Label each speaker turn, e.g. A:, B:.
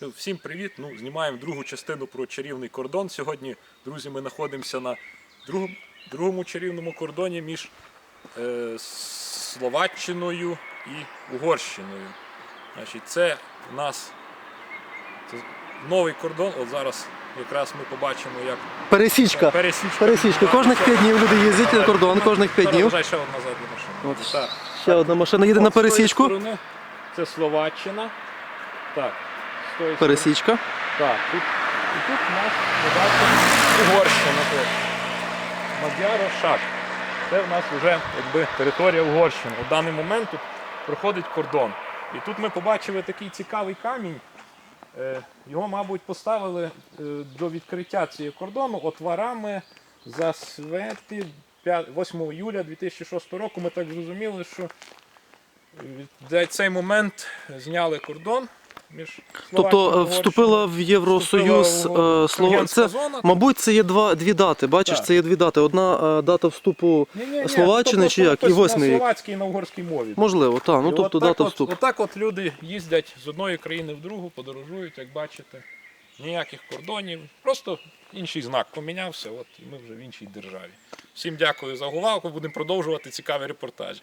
A: Ну, Всім привіт! Ну, знімаємо другу частину про чарівний кордон. Сьогодні, друзі, ми знаходимося на другому, другому чарівному кордоні між е, Словаччиною і Угорщиною. Значить, це в нас це новий кордон. От зараз якраз ми побачимо, як
B: Пересічка.
A: пересічка.
B: Пересічка. Кожних 5 днів люди їздять на кордон, кожних 5 днів.
A: Ще одна задня машина.
B: От
A: Так.
B: Ще одна машина їде на
A: От тої
B: пересічку.
A: сторони Це Словаччина. Так. Тої.
B: Пересічка.
A: Так, тут, і тут у нас побачимо Угорщина. Мадяра Шак. Це в нас вже якби, територія Угорщини. У даний момент тут проходить кордон. І тут ми побачили такий цікавий камінь. Е, Його, мабуть, поставили е, до відкриття цього кордону отварами за свети 8 июля 2006 року. Ми так зрозуміли, що в цей момент зняли кордон між
B: Тобто е, вступила в Євросоюз е, Слово. Це,
A: зона.
B: мабуть, це є два, дві дати. Бачиш,
A: Так.
B: це є дві дати. Одна е, дата вступу
A: Ні-ні-ні,
B: Словаччини
A: то
B: чи як? І восьмий
A: На словацькій і на угорській мові.
B: Можливо, так. Ну
A: І
B: тобто
A: отак
B: дата
A: от,
B: вступу.
A: Отак от люди їздять з одної країни в другу, подорожують, як бачите. Ніяких кордонів, просто інший знак помінявся, от і ми вже в іншій державі. Всім дякую за увагу, будемо продовжувати цікаві репортажі.